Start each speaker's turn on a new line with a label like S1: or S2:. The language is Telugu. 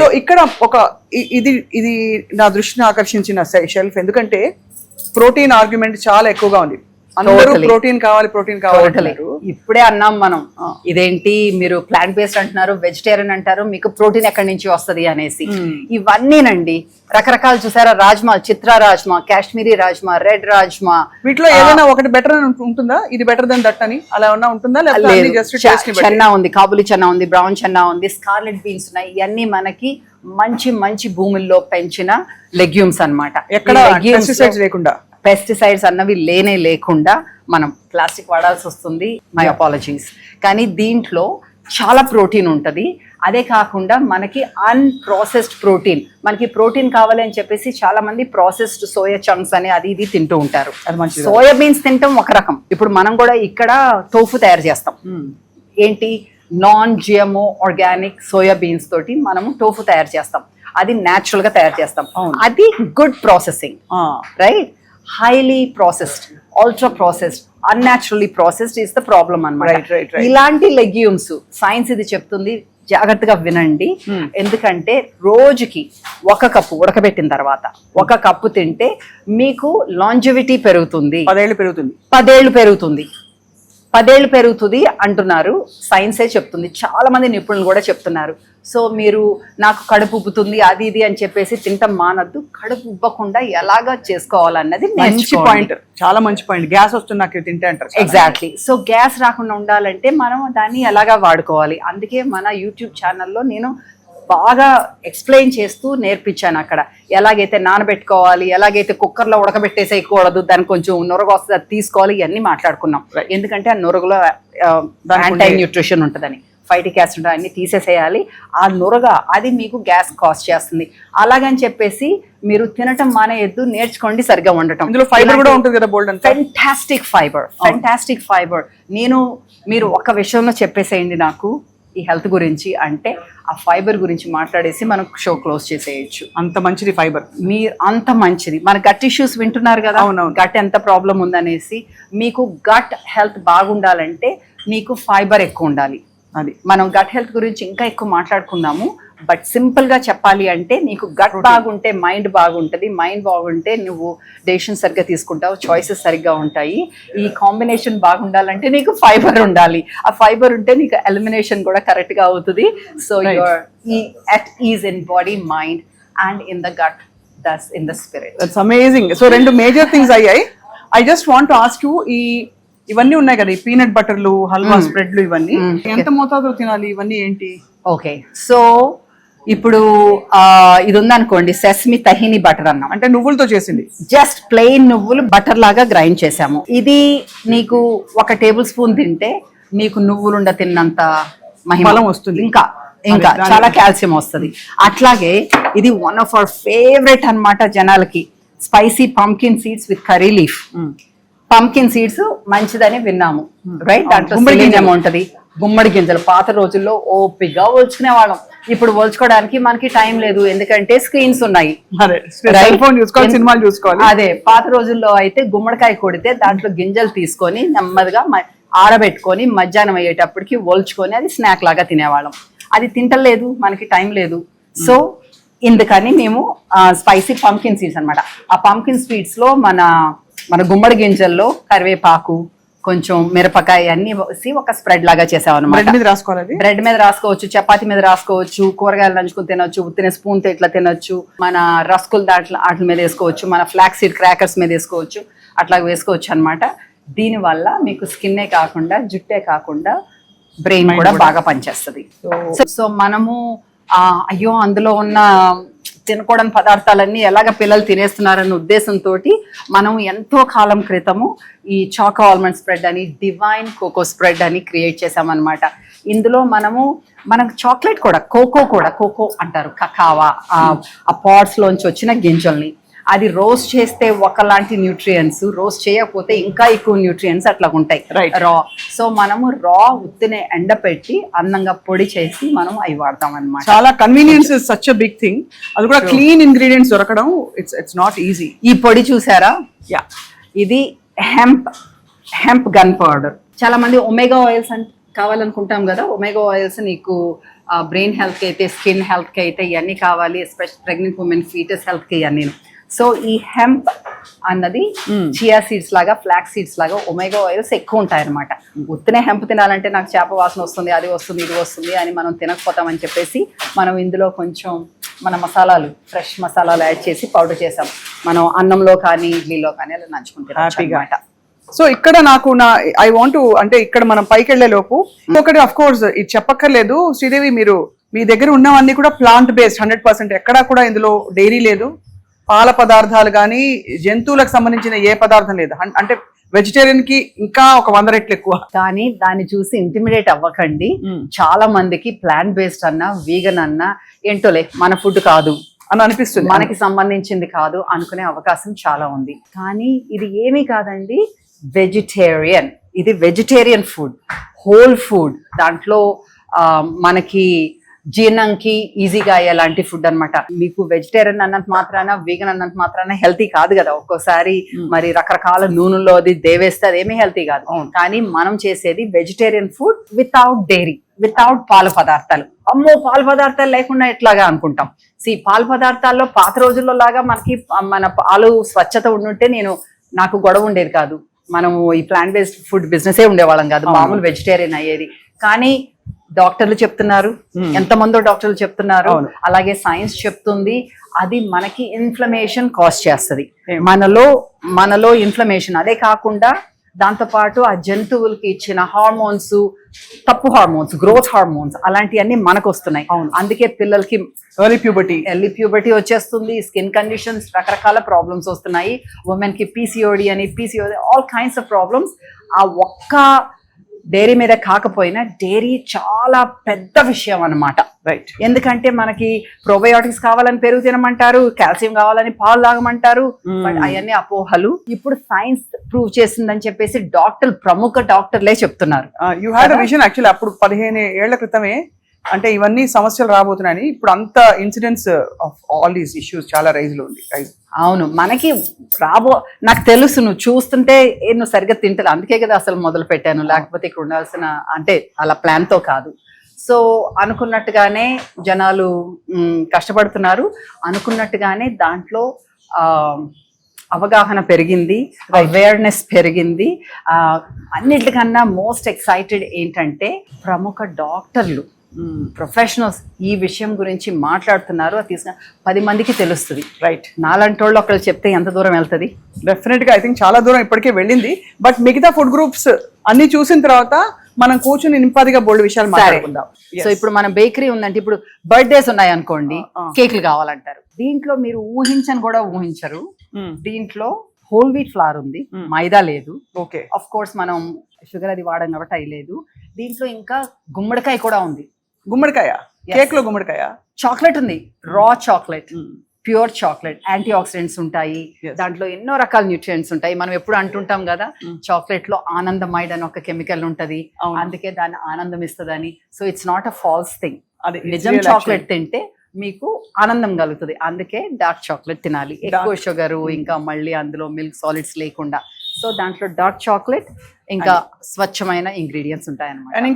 S1: సో ఇక్కడ ఒక ఇది ఇది నా దృష్టిని ఆకర్షించిన షెల్ఫ్ ఎందుకంటే ప్రోటీన్ ఆర్గ్యుమెంట్ చాలా ఎక్కువగా ఉంది. అందరూ. ప్రోటీన్ కావాలి ప్రోటీన్. కావాలి
S2: ఇప్పుడే అన్నాం మనం ఇదేంటి మీరు ప్లాంట్ బేస్డ్ అంటున్నారు వెజిటేరియన్ అంటారు మీకు ప్రోటీన్ ఎక్కడి నుంచి వస్తది అనేసి. ఇవన్నీనండి. రకరకాలు చూసారా రాజ్మా చిత్ర రాజ్మా కాశ్మీరీ రాజ్మా రెడ్ రాజ్మా.
S1: వీటిలో ఏదైనా ఒకటి బెటర్ ఉంటుందా? ఇది బెటర్ దెన్ దట్ అని? అలా ఏమన్నా ఉంటుందా?
S2: చెన్నా ఉంది కాబులి చెన్నా ఉంది బ్రౌన్ చెన్నా ఉంది స్కార్లెట్ బీన్స్ ఉన్నాయి ఇవన్నీ మనకి మంచి మంచి భూముల్లో పెంచిన లెగ్యూమ్స్ అన్నమాట.
S1: ఎక్కడ లేకుండా?
S2: పెస్టిసైడ్స్ అన్నవి లేనే లేకుండా మనం ప్లాస్టిక్ వాడాల్సి వస్తుంది. మై అపాలజీస్ కానీ దీంట్లో చాలా ప్రోటీన్ ఉంటుంది. అదే కాకుండా మనకి అన్ప్రాసెస్డ్ ప్రోటీన్ మనకి ప్రోటీన్ కావాలి అని చెప్పేసి చాలా మంది ప్రాసెస్డ్ సోయా చంక్స్ అని అది ఇది తింటూ ఉంటారు.
S1: అది మంచిది.
S2: సోయా బీన్స్ తింటాం ఒక రకం. ఇప్పుడు మనం కూడా ఇక్కడ టోఫు తయారు చేస్తాం. ఏంటి? Non GMO organic soya beans తోటి మనము టోఫు తయారు చేస్తాం. అది న్యాచురల్గా తయారు చేస్తాం. అది good processing right highly processed ultra processed unnaturally processed is the problem అనమాట. ఇలాంటి లెగ్యూమ్స్ సైన్స్ ఇది చెప్తుంది జాగ్రత్తగా వినండి.
S1: Hmm.
S2: ఎందుకంటే రోజుకి ఒక కప్పు ఉడకబెట్టిన తర్వాత ఒక కప్పు తింటే మీకు లాంజివిటీ పెరుగుతుంది.
S1: పదేళ్ళు పెరుగుతుంది.
S2: పదేళ్ళు పెరుగుతుంది. పదేళ్ళు పెరుగుతుంది అంటున్నారు. సైన్సే చెప్తుంది. చాలా మంది నిపుణులు కూడా చెప్తున్నారు. సో మీరు నాకు కడుపు ఉబ్బుతుంది అది ఇది అని చెప్పేసి తింటాం మానద్దు. కడుపు ఉబ్బకుండా ఎలాగా చేసుకోవాలన్నది
S1: మంచి పాయింట్. చాలా మంచి పాయింట్. గ్యాస్ వస్తుంది నాకు తింటే అంటారు
S2: ఎగ్జాక్ట్లీ సో గ్యాస్ రాకుండా ఉండాలంటే మనం దాన్ని ఎలాగా వాడుకోవాలి? అందుకే మన యూట్యూబ్ ఛానల్లో నేను బాగా ఎక్స్ప్లెయిన్ చేస్తూ నేర్పించాను అక్కడ. ఎలాగైతే నానబెట్టుకోవాలి ఎలాగైతే కుక్కర్లో ఉడకబెట్టేసేయకూడదు దానికి కొంచెం నొరగ వస్తుంది అది తీసుకోవాలి ఇవన్నీ మాట్లాడుకున్నాం. ఎందుకంటే ఆ నొరగలో యాంటై న్యూట్రిషన్ ఉంటుందని. ఫైటిక్ యాసిడ్ అన్ని తీసేసేయాలి. ఆ నొరగ అది మీకు గ్యాస్ కాస్ట్ చేస్తుంది. అలాగని చెప్పేసి మీరు తినటం మానేయద్దు నేర్చుకోండి సరిగ్గా ఉండటం
S1: ఇందులో ఫైబర్ కూడా ఉంటుంది కదా bold
S2: fantastic fibre fantastic fibre నేను మీరు ఒక విషయంలో చెప్పేసేయండి నాకు. ఈ హెల్త్ గురించి అంటే ఆ ఫైబర్ గురించి మాట్లాడేసి మనం షో క్లోజ్ చేసేయచ్చు.
S1: అంత మంచిది ఫైబర్.
S2: మీరు అంత మంచిది. మన గట్ ఇష్యూస్ వింటున్నారు కదా?
S1: అవునవును.
S2: గట్ ఎంత ప్రాబ్లం ఉందనేసి మీకు గట్ హెల్త్ బాగుండాలంటే మీకు ఫైబర్ ఎక్కువ ఉండాలి.
S1: అది.
S2: మనం గట్ హెల్త్ గురించి ఇంకా ఎక్కువ మాట్లాడుకుందాము. బట్ సింపుల్గా చెప్పాలి అంటే నీకు గట్ బాగుంటే మైండ్ బాగుంటది మైండ్ బాగుంటే నువ్వు డెసిషన్ సరిగ్గా తీసుకుంటావు చాయిసెస్ సరిగ్గా ఉంటాయి. ఈ కాంబినేషన్ బాగుండాలంటే నీకు ఫైబర్ ఉండాలి. ఆ ఫైబర్ ఉంటే నీకు ఎలిమినేషన్ కూడా కరెక్ట్గా అవుతుంది. So. You're at ease in body mind and in the gut thus in the spirit.
S1: That's amazing so రెండు మేజర్ థింగ్స్ అయ్యాయి. I just want ask you ఈ ఇవన్నీ ఉన్నాయి కదా ఈ పీనట్ బటర్లు హల్వా స్ప్రెడ్లు ఇవన్నీ.
S2: Mm.
S1: ఎంత మోతాదులో తినాలి? ఇవన్నీ ఏంటి?
S2: ఓకే సో ఇప్పుడు ఆ, ఇది ఉందనుకోండి సెస్మి తహిని బటర్ అన్నాం.
S1: అంటే నువ్వులతో చేసింది.
S2: జస్ట్ ప్లెయిన్ నువ్వులు బటర్ లాగా గ్రైండ్ చేసాము ఇది నీకు ఒక టేబుల్ స్పూన్ తింటే నీకు నువ్వులుండ తిన్నంత మహిమ
S1: బలం వస్తుంది.
S2: ఇంకా ఇంకా చాలా కాల్షియం వస్తుంది. అట్లాగే ఇది వన్ ఆఫ్ అవర్ ఫేవరెట్ అన్నమాట జనాలకి. Spicy pumpkin seeds with curry leaf pumpkin seeds మంచిదని విన్నాము. రైట్ దాంట్లో. ఉంటది. గుమ్మడి గింజలు పాత రోజుల్లో ఓపిగా వాళ్ళం ఇప్పుడు ఒలుచుకోవడానికి మనకి టైం లేదు. ఎందుకంటే స్క్రీన్స్ ఉన్నాయి.
S1: సినిమాలు చూసుకోవాలి.
S2: అదే పాత రోజుల్లో అయితే గుమ్మడికాయ కొడితే దాంట్లో గింజలు తీసుకొని నెమ్మదిగా ఆరబెట్టుకొని మధ్యాహ్నం అయ్యేటప్పటికి ఒల్చుకొని అది స్నాక్ లాగా తినేవాళ్ళం. అది తింటలేదు మనకి టైం లేదు. సో ఇందుకని మేము స్పైసీ పంకిన్ సీడ్స్ అన్నమాట. ఆ పంకిన్ స్వీట్స్లో మన మన గుమ్మడి గింజల్లో కరివేపాకు కొంచెం మిరపకాయ అన్ని వేసి ఒక స్ప్రెడ్ లాగా చేసామన్నమాట
S1: మీద రాసుకోవాలి
S2: బ్రెడ్ మీద రాసుకోవచ్చు చపాతి మీద రాసుకోవచ్చు కూరగాయలు నంచుకుని తినొచ్చు ఉత్తిన స్పూన్తో ఇట్లా తినొచ్చు మన రస్కులు దాంట్లో వాటి మీద వేసుకోవచ్చు మన ఫ్లాక్ సీడ్ క్రాకర్స్ మీద వేసుకోవచ్చు అట్లా వేసుకోవచ్చు అన్నమాట. దీనివల్ల మీకు స్కిన్నే కాకుండా జుట్టే కాకుండా బ్రెయిన్ కూడా బాగా పనిచేస్తుంది. సో సో మనము అయ్యో అందులో ఉన్న తినకూడని పదార్థాలన్నీ ఎలాగ పిల్లలు తినేస్తున్నారన్న ఉద్దేశంతో మనం ఎంతో కాలం క్రితము ఈ చాకో ఆల్మండ్ స్ప్రెడ్ అని డివైన్ కోకో స్ప్రెడ్ అని క్రియేట్ చేసామన్నమాట ఇందులో మనము మనకు చాక్లెట్ కూడా కోకో కూడా కోకో అంటారు కకావా ఆ పాట్స్లోంచి వచ్చిన గింజల్ని అది రోస్ట్ చేస్తే ఒకలాంటి న్యూట్రియంట్స్ రోస్ట్ చేయకపోతే ఇంకా ఎక్కువ న్యూట్రియంట్స్ అట్లా ఉంటాయి. రా సో మనము రా ఉత్తినే ఎండపెట్టి అందంగా పొడి చేసి మనం అవి వాడతాం అనమాట
S1: చాలా convenience is such a big thing అది కూడా క్లీన్ ఇంగ్రీడియంట్స్ దొరకడం ఇట్స్ ఇట్స్ నాట్ ఈజీ
S2: ఈ పొడి చూసారా?
S1: యా
S2: ఇది హెంప్ హెంప్ గన్ పౌడర్ చాలా మంది ఒమేగా ఆయిల్స్ అని కావాలనుకుంటాం కదా? ఒమేగా ఆయిల్స్ నీకు బ్రెయిన్ హెల్త్కి అయితే స్కిన్ హెల్త్కి అయితే ఇవన్నీ కావాలి ఎస్పెషల్ ప్రెగ్నెంట్ ఉమెన్ ఫీటస్ హెల్త్కి ఇవన్నీ సో ఈ హెంప్ అన్నది చియా సీడ్స్ లాగా ఫ్లాక్ సీడ్స్ లాగా ఒమేగా ఆయిల్స్ ఎక్కువ ఉంటాయి అనమాట ఉత్తనే హెంప్ తినాలంటే నాకు చేప వాసన వస్తుంది అది వస్తుంది ఇది వస్తుంది అని మనం తినకపోతామని చెప్పేసి మనం ఇందులో కొంచెం మన మసాలాలు ఫ్రెష్ మసాలాలు యాడ్ చేసి పౌడర్ చేసాం. మనం అన్నంలో కానీ ఇడ్లీలో కానీ అలా నంచుకుంటే
S1: హ్యాపీగా సో ఇక్కడ నాకు నా ఐ వాంట్ అంటే ఇక్కడ మనం పైకి వెళ్ళే లోపు ఒకటి అఫ్ కోర్స్ ఇది చెప్పక్కర్లేదు. శ్రీదేవి మీరు మీ దగ్గర ఉన్నవన్నీ కూడా ప్లాంట్ బేస్డ్ హండ్రెడ్ పర్సెంట్ ఎక్కడా కూడా ఇందులో డైరీ లేదు. పాల పదార్థాలు కానీ జంతువులకు సంబంధించిన ఏ పదార్థం లేదు. అంటే వెజిటేరియన్కి ఇంకా ఒక వంద రెట్లు ఎక్కువ.
S2: కానీ దాన్ని చూసి ఇంటిమిడేట్ అవ్వకండి. చాలా మందికి ప్లాంట్ బేస్డ్ అన్నా వీగన్ అన్నా ఏంటోలే మన ఫుడ్ కాదు.
S1: అని అనిపిస్తుంది.
S2: మనకి సంబంధించింది కాదు అనుకునే అవకాశం చాలా ఉంది. కానీ ఇది ఏమీ కాదండి వెజిటేరియన్ ఇది వెజిటేరియన్ ఫుడ్ హోల్ ఫుడ్ దాంట్లో మనకి జీర్ణంకి ఈజీగా అయ్యేలాంటి ఫుడ్ అన్నమాట. మీకు వెజిటేరియన్ అన్నంత మాత్రాన వీగన్ అన్నంత మాత్రాన హెల్తీ కాదు కదా. ఒక్కోసారి మరి రకరకాల నూనెలో అది దేవేస్తే అదేమీ హెల్తీ కాదు. కానీ మనం చేసేది vegetarian food without dairy without పాల పదార్థాలు. అమ్మో పాల పదార్థాలు లేకుండా ఎట్లాగా అనుకుంటాం? సి పాల పదార్థాల్లో పాత రోజుల్లో లాగా మనకి మన పాలు స్వచ్ఛత ఉండుంటే నేను నాకు గొడవ ఉండేది కాదు. మనము ఈ ప్లాంట్ బేస్డ్ ఫుడ్ బిజినెస్ ఏ ఉండేవాళ్ళం కాదు. మామూలు వెజిటేరియన్ అయ్యేది. కానీ డాక్టర్లు చెప్తున్నారు. ఎంతమందో డాక్టర్లు చెప్తున్నారు.
S1: అవును.
S2: అలాగే సైన్స్ చెప్తుంది. అది మనకి ఇన్ఫ్లమేషన్ కాజ్ చేస్తుంది. మనలో మనలో ఇన్ఫ్లమేషన్. అదే కాకుండా దాంతో పాటు ఆ జంతువులకి ఇచ్చిన హార్మోన్స్ తప్పు హార్మోన్స్ గ్రోత్ హార్మోన్స్ అలాంటివన్నీ మనకు వస్తున్నాయి అందుకే పిల్లలకి
S1: ఎర్లీ ప్యూబర్టీ
S2: ఎర్లీ ప్యూబర్టీ వచ్చేస్తుంది. స్కిన్ కండిషన్స్ రకరకాల ప్రాబ్లమ్స్ వస్తున్నాయి. ఉమెన్కి పీసీఓడి అని PCOD all kinds of problems ఆ ఒక్క డైరీ మీద కాకపోయినా డైరీ చాలా పెద్ద విషయం అన్నమాట.
S1: రైట్
S2: ఎందుకంటే మనకి ప్రోబయోటిక్స్ కావాలని పెరుగు తినమంటారు కాల్షియం కావాలని పాలు తాగమంటారు బట్ అవన్నీ అపోహలు. ఇప్పుడు సైన్స్ ప్రూవ్ చేసిందని చెప్పేసి డాక్టర్ ప్రముఖ డాక్టర్లే చెప్తున్నారు.
S1: యూ హ్యాడ్ విజన్ యాక్చువల్లీ అప్పుడు పదిహేను ఏళ్ళ క్రితమే అంటే ఇవన్నీ సమస్యలు రాబోతున్నాయని ఇప్పుడు అంత incidents of all these issues చాలా రైజ్లో ఉంది రైజ్.
S2: అవును మనకి రాబో నాకు తెలుసు నువ్వు చూస్తుంటే నువ్వు సరిగ్గా తింటలే అందుకే కదా అసలు మొదలు పెట్టాను. లేకపోతే ఇక్కడ ఉండాల్సిన అంటే అలా plan తో కాదు. సో అనుకున్నట్టుగానే జనాలు కష్టపడుతున్నారు. అనుకున్నట్టుగానే దాంట్లో అవగాహన పెరిగింది అవేర్నెస్ పెరిగింది. అన్నిటికన్నా మోస్ట్ ఎక్సైటెడ్ ఏంటంటే ప్రముఖ డాక్టర్లు. ప్రొఫెషనల్స్ ఈ విషయం గురించి మాట్లాడుతున్నారు. అది తీసుకుని పది మందికి తెలుస్తుంది.
S1: రైట్
S2: నాలంటి వాళ్ళు ఒకళ్ళు చెప్తే ఎంత దూరం వెళ్తుంది?
S1: డెఫినెట్గా ఐ థింక్ చాలా దూరం ఇప్పటికే వెళ్ళింది. బట్ మిగతా ఫుడ్ గ్రూప్స్ అన్ని చూసిన తర్వాత మనం కూర్చుని నింపాదిగా బోల్డ్ విషయాలు మాట్లాడుకుందాం.
S2: సో ఇప్పుడు మన బేకరీ ఉందంటే ఇప్పుడు బర్త్డేస్ ఉన్నాయి అనుకోండి కేకులు కావాలంటారు. దీంట్లో మీరు ఊహించని కూడా ఊహించరు. దీంట్లో హోల్ వీట్ ఫ్లవర్ ఉంది మైదా లేదు.
S1: ఓకే
S2: ఆఫ్ కోర్స్ మనం షుగర్ అది వాడడం కాబట్టి అవి లేదు. దీంట్లో ఇంకా గుమ్మడికాయ కూడా ఉంది.
S1: గుమ్మడికాయ? కేక్లో గుమ్మడికాయ?
S2: చాక్లెట్ ఉంది. Raw chocolate pure chocolate antioxidants ఉంటాయి. దాంట్లో ఎన్నో రకాల న్యూట్రియంట్స్ ఉంటాయి. మనం ఎప్పుడు అంటుంటాం కదా చాక్లెట్లో ఆనందమైడ్ అని ఒక కెమికల్ ఉంటది. అందుకే దాన్ని ఆనందం ఇస్తుందని. So it's not a false thing
S1: అది
S2: నిజం చాక్లెట్ తింటే మీకు ఆనందం కలుగుతుంది. అందుకే డార్క్ చాక్లెట్ తినాలి. ఎక్కువ షుగర్ ఇంకా మళ్ళీ అందులో మిల్క్ సాలిడ్స్ లేకుండా. సో దాంట్లో డార్క్ చాక్లెట్ ఇంకా స్వచ్ఛమైన ఇంగ్రీడియంట్స్ ఉంటాయి
S1: అండ్